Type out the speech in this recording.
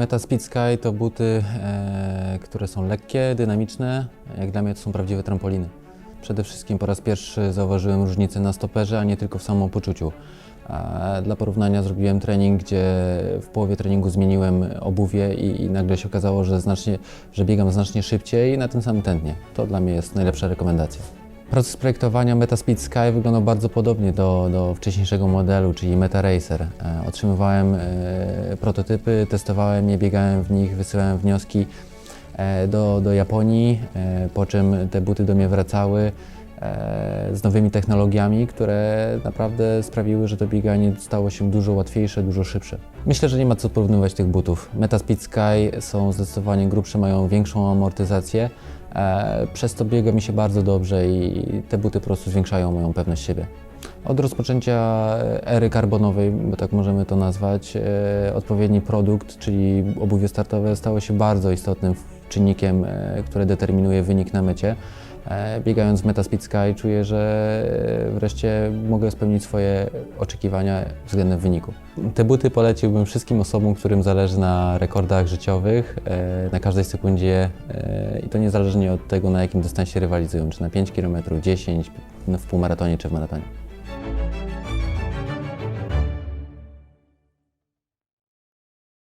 Meta Speed Sky to buty, e, które są lekkie, dynamiczne. Jak dla mnie to są prawdziwe trampoliny. Przede wszystkim po raz pierwszy zauważyłem różnicę na stoperze, a nie tylko w samopoczuciu. E, Dla porównania zrobiłem trening, gdzie w połowie treningu zmieniłem obuwie i, i nagle się okazało, że, znacznie, że biegam znacznie szybciej na tym samym tętnie. To dla mnie jest najlepsza rekomendacja. Proces projektowania Metaspeed Sky wyglądał bardzo podobnie do, do wcześniejszego modelu, czyli Meta Racer. E, Otrzymywałem e, prototypy, testowałem je, biegałem w nich, wysyłałem wnioski e, do, do Japonii, po czym te buty do mnie wracały z nowymi technologiami, które naprawdę sprawiły, że to bieganie stało się dużo łatwiejsze, dużo szybsze. Myślę, że nie ma co porównywać tych butów. Metaspeed Sky są zdecydowanie grubsze, mają większą amortyzację, przez to biega mi się bardzo dobrze i te buty po prostu zwiększają moją pewność siebie. Od rozpoczęcia ery karbonowej, bo tak możemy to nazwać, e, odpowiedni produkt, czyli obuwie startowe, stało się bardzo istotnym czynnikiem, e, który determinuje wynik na mecie. E, Biegając w Metaspeed Sky czuję, że e, wreszcie mogę spełnić swoje oczekiwania względem wyniku. Te buty poleciłbym wszystkim osobom, którym zależy na rekordach życiowych, e, na każdej sekundzie i to niezależnie od tego, na jakim dystansie rywalizują, czy na 5 km, 10, w półmaratonie czy w maratonie.